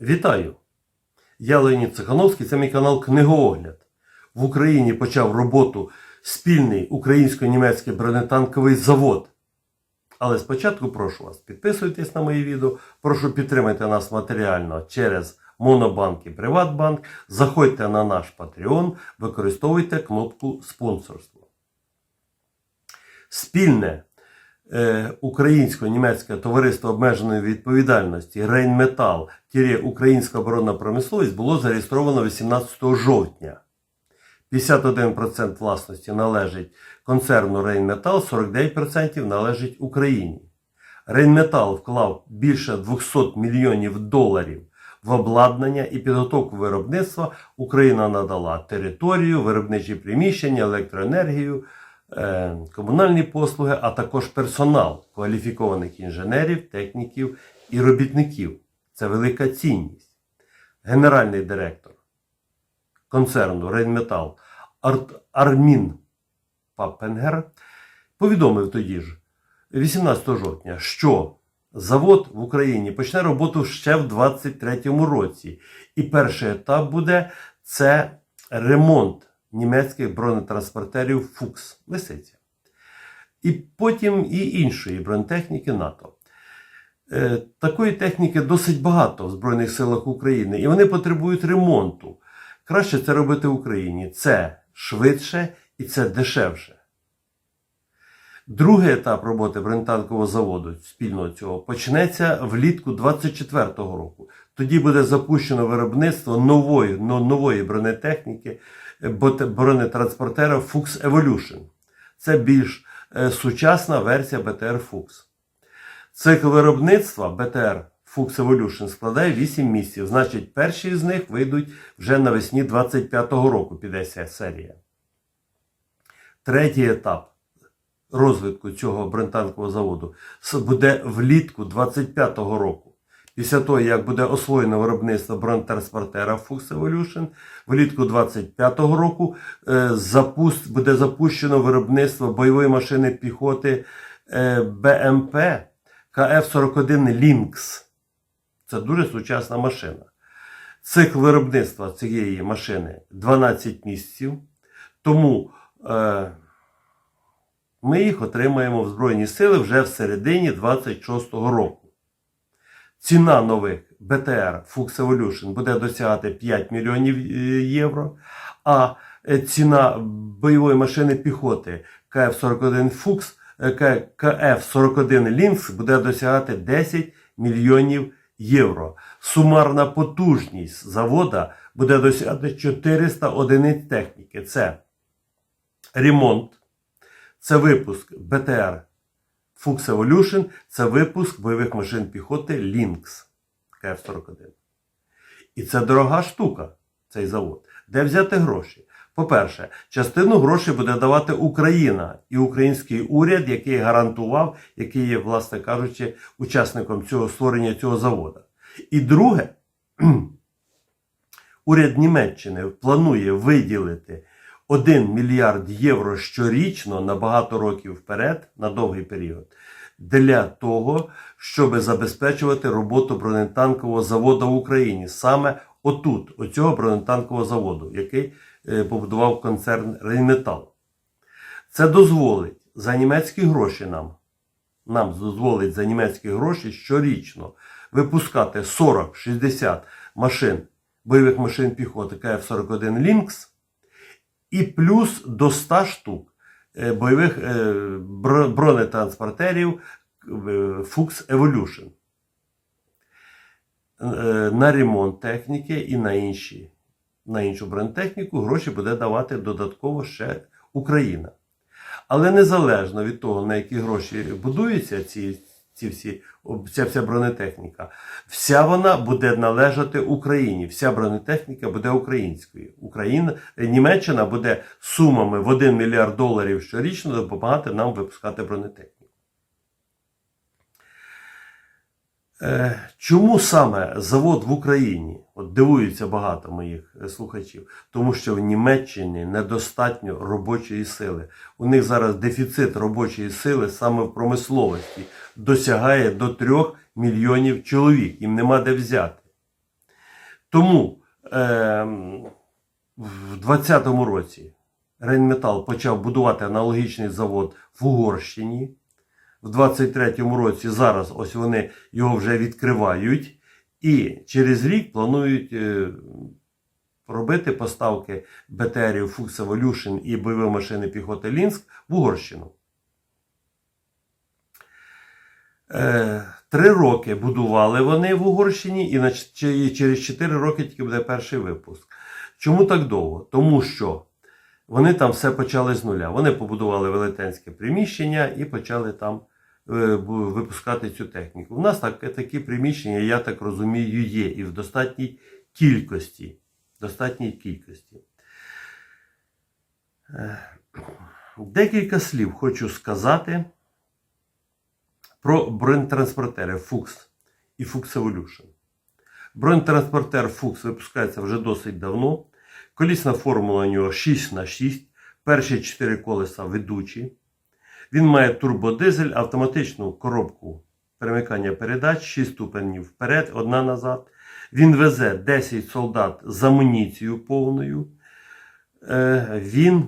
Вітаю! Я Леонід Цихановський, це мій канал Книгоогляд. В Україні почав роботу спільний українсько-німецький бронетанковий завод. Але спочатку прошу вас, підписуйтесь на мої відео, прошу підтримайте нас матеріально через Монобанк і Приватбанк. Заходьте на наш Patreon, використовуйте кнопку спонсорство. Спільне українсько-німецьке товариство обмеженої відповідальності Рейнметал Українська оборонна промисловість було зареєстровано 18 жовтня. 51% власності належить концерну Рейнметал, 49% належить Україні. Рейнметал вклав більше 200 мільйонів доларів в обладнання і підготовку виробництва. Україна надала територію, виробничі приміщення, електроенергію, е, комунальні послуги, а також персонал кваліфікованих інженерів, техніків і робітників. Це велика цінність. Генеральний директор концерну Рейнметал Армін Папенгер повідомив тоді ж, 18 жовтня, що завод в Україні почне роботу ще в 2023 році. І перший етап буде це ремонт німецьких бронетранспортерів Фукс Лисиця. І потім і іншої бронетехніки НАТО. Е, Такої техніки досить багато в Збройних силах України, і вони потребують ремонту. Краще це робити в Україні. Це швидше і це дешевше. Другий етап роботи бронетанкового заводу спільного цього почнеться влітку 24-го року. Тоді буде запущено виробництво нової, нової бронетехніки бронетранспортера Fuchs Evolution. Це більш е, сучасна версія BTR Fuchs. Цикл виробництва BTR Fuchs Evolution складає 8 місяців. Значить, перші з них вийдуть вже навесні 25-го року, піде ця серія. Третій етап розвитку цього бронетанкового заводу буде влітку 25-го року. Після того, як буде освоєно виробництво бронетранспортера Fuchs Evolution, влітку 25-го року е, запуст, буде запущено виробництво бойової машини піхоти БМП КФ-41 Lynx. Це дуже сучасна машина. Цикл виробництва цієї машини 12 місяців. Тому е, ми їх отримаємо в Збройні сили вже в середині 26-го року. Ціна нових БТР Fuchs Evolution буде досягати 5 мільйонів е, євро, а е, ціна бойової машини піхоти КФ-41 Fuchs, е, КФ-41 Lynx буде досягати 10 мільйонів євро. Сумарна потужність завода буде досягати 400 одиниць техніки. Це ремонт, це випуск БТР Fuchs Evolution, це випуск бойових машин піхоти Lynx КФ-41. І це дорога штука, цей завод. Де взяти гроші? По-перше, частину грошей буде давати Україна і український уряд, який гарантував, який є, власне кажучи, учасником цього створення цього заводу. І друге, уряд Німеччини планує виділити 1 мільярд євро щорічно на багато років вперед, на довгий період, для того, щоб забезпечувати роботу бронетанкового заводу в Україні. Саме отут, оцього бронетанкового заводу, який е, побудував концерн Рейнметал. Це дозволить за німецькі гроші нам, нам дозволить за німецькі гроші щорічно випускати 40-60 машин, бойових машин піхоти КФ-41 Lynx, і плюс до 100 штук е, бойових е, бронетранспортерів е, Fuchs Evolution на ремонт техніки і на інші. На іншу бронетехніку гроші буде давати додатково ще Україна. Але незалежно від того, на які гроші будуються ці, ці всі, ця вся бронетехніка, вся вона буде належати Україні. Вся бронетехніка буде українською. Україна, Німеччина буде сумами в 1 мільярд доларів щорічно допомагати нам випускати бронетехніку. Е, Чому саме завод в Україні? От дивуються багато моїх е, слухачів, тому що в Німеччині недостатньо робочої сили. У них зараз дефіцит робочої сили саме в промисловості досягає до 3 мільйонів чоловік. Їм нема де взяти. Тому е, в 2020 році Рейнметал почав будувати аналогічний завод в Угорщині. В 23-му році зараз ось вони його вже відкривають. І через рік планують е, робити поставки БТРів Fuchs Evolution і бойової машини піхоти Лінськ в Угорщину. Е, Три роки будували вони в Угорщині, і через 4 роки тільки буде перший випуск. Чому так довго? Тому що вони там все почали з нуля. Вони побудували велетенське приміщення і почали там е, випускати цю техніку. У нас так, такі приміщення, я так розумію, є і в достатній кількості. Достатній кількості. Е, Декілька слів хочу сказати про бронетранспортери Fuchs і Fuchs Evolution. Бронетранспортер Fuchs випускається вже досить давно. Колісна формула у нього 6х6, перші 4 колеса ведучі. Він має турбодизель, автоматичну коробку перемикання передач, 6 ступенів вперед, одна назад. Він везе 10 солдат з амуніцією повною. Е, Він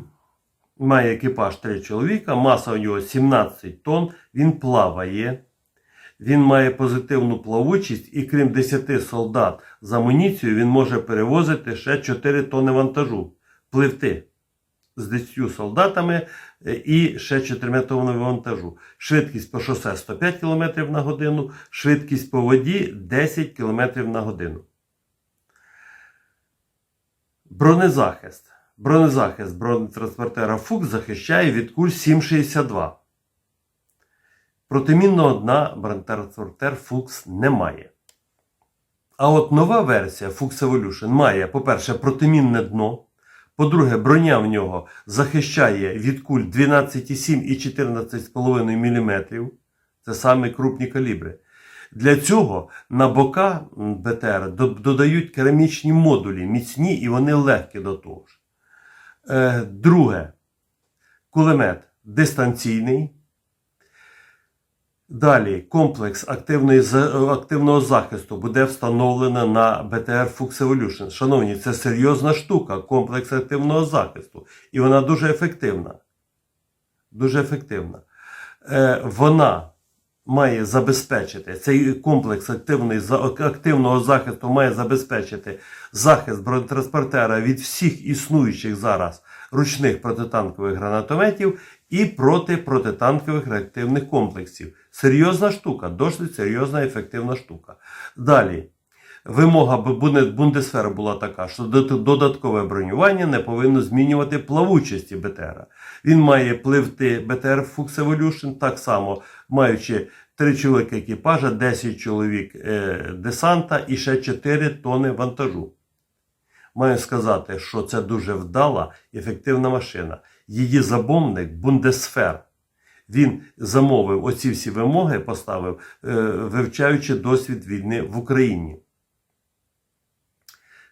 має екіпаж 3 чоловіка, маса у нього 17 тонн, він плаває. Він має позитивну плавучість і крім 10 солдат з амуніцією, він може перевозити ще 4 тонни вантажу, пливти з 10 солдатами е, і ще 4 тоннами вантажу. Швидкість по шосе 105 км на годину, швидкість по воді 10 км на годину. Бронезахист. Бронезахист бронетранспортера Фукс захищає від куль 7,62. Протимінного дна бронетранспортер Фукс не має. А от нова версія Fuchs Evolution має, по-перше, протимінне дно. По-друге, броня в нього захищає від куль 12,7 і 14,5 мм. Це самі крупні калібри. Для цього на бока БТР додають керамічні модулі, міцні і вони легкі до того ж. Е, друге, кулемет дистанційний. Далі комплекс активної, активного захисту буде встановлено на БТР Fuchs Evolution. Шановні, це серйозна штука, комплекс активного захисту. І вона дуже ефективна. Дуже ефективна. Е, вона має забезпечити цей комплекс активний, активного захисту має забезпечити захист бронетранспортера від всіх існуючих зараз ручних протитанкових гранатометів і проти протитанкових реактивних комплексів. Серйозна штука, досить серйозна ефективна штука. Далі. Вимога Бундесфера була така, що додаткове бронювання не повинно змінювати плавучості БТР. Він має пливти БТР Fuchs Evolution так само, маючи 3 чоловіки екіпажа, 10 чоловік е, десанта і ще 4 тони вантажу. Маю сказати, що це дуже вдала ефективна машина. Її замовник Бундесфер. Він замовив оці всі вимоги, поставив, е, вивчаючи досвід війни в Україні.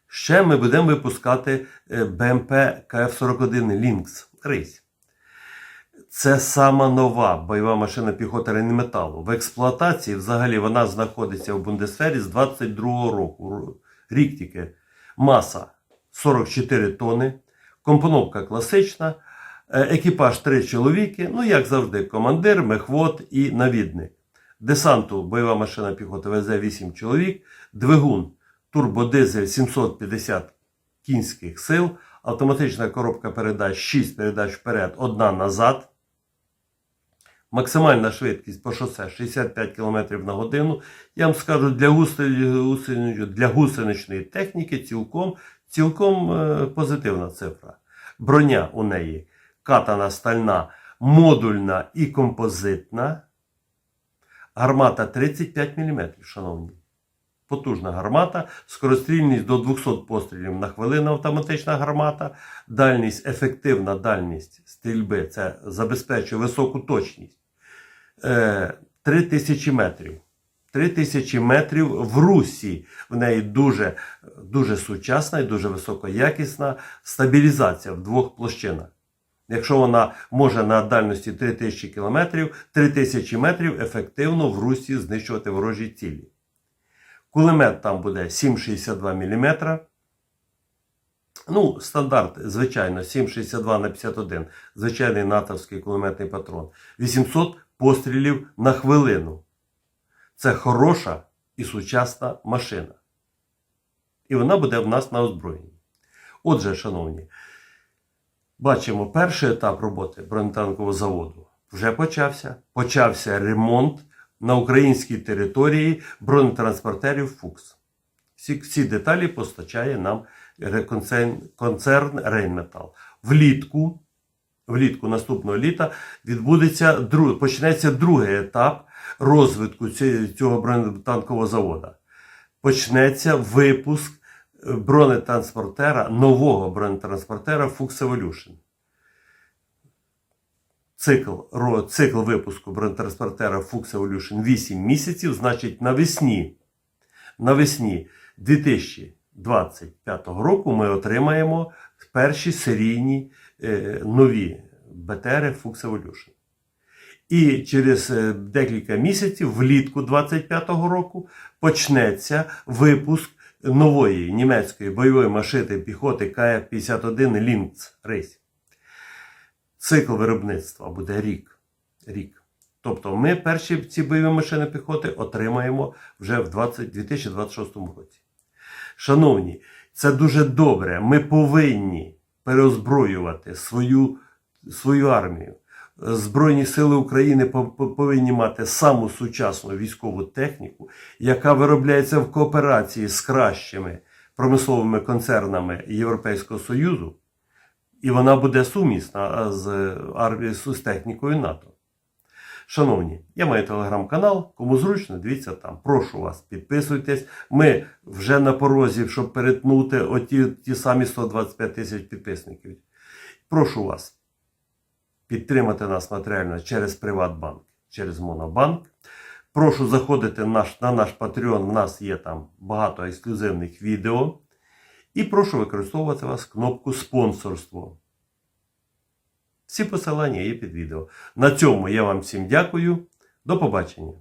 Ще ми будемо випускати БМП КФ-41 Lynx Рейс. Це сама нова бойова машина піхоти Рейнметалу. В експлуатації взагалі вона знаходиться в Бундесфері з 22-го року. Рік тільки. Маса 44 тони. Компоновка класична. Е, Екіпаж 3 чоловіки. Ну, як завжди, командир, мехвод і навідник. Десанту бойова машина піхоти везе 8 чоловік. Двигун турбодизель 750 кінських сил. Автоматична коробка передач 6 передач вперед, одна назад. Максимальна швидкість по шосе 65 км на годину. Я вам скажу, для, гуси- гусени- для гусеничної техніки цілком, цілком е, позитивна цифра. Броня у неї катана стальна, модульна і композитна. Гармата 35 мм, шановні. Потужна гармата, скорострільність до 200 пострілів на хвилину автоматична гармата, дальність, ефективна дальність стрільби, це забезпечує високу точність. Е, 3000 метрів. 3000 метрів в русі. В неї дуже, дуже сучасна і дуже високоякісна стабілізація в двох площинах. Якщо вона може на дальності 3000 км, 3000 метрів ефективно в русі знищувати ворожі цілі. Кулемет там буде 7,62 мм. Ну, стандарт, звичайно, 7,62 на 51, звичайний натовський кулеметний патрон. 800 пострілів на хвилину. Це хороша і сучасна машина. І вона буде в нас на озброєнні. Отже, шановні, бачимо перший етап роботи бронетанкового заводу. Вже почався. Почався ремонт на українській території бронетранспортерів Фукс. Всі, всі деталі постачає нам концерн, концерн Рейнметал. Влітку, влітку наступного літа відбудеться друг, почнеться другий етап розвитку цього бронетанкового заводу. Почнеться випуск бронетранспортера, нового бронетранспортера Fuchs Evolution. Цикл, цикл випуску бронетранспортера Fuchs Evolution 8 місяців, значить навесні, навесні 2025 року ми отримаємо перші серійні е, нові БТРи Fuchs Evolution. І через е, декілька місяців, влітку 25-го року, почнеться випуск нової німецької бойової машини піхоти КФ-51 Lynx Рейс. Цикл виробництва буде рік. рік. Тобто ми перші ці бойові машини піхоти отримаємо вже в 20, 2026 році. Шановні, це дуже добре. Ми повинні переозброювати свою, свою армію. Збройні сили України по- по- повинні мати саму сучасну військову техніку, яка виробляється в кооперації з кращими промисловими концернами Європейського Союзу, і вона буде сумісна з армією з технікою НАТО. Шановні, я маю телеграм-канал, кому зручно, дивіться там. Прошу вас, підписуйтесь. Ми вже на порозі, щоб перетнути оті ті самі 125 тисяч підписників. Прошу вас підтримати нас матеріально через Приватбанк, через Монобанк. Прошу заходити на наш, на наш Patreon, у нас є там багато ексклюзивних відео. І прошу використовувати вас кнопку спонсорство. Всі посилання є під відео. На цьому я вам всім дякую. До побачення.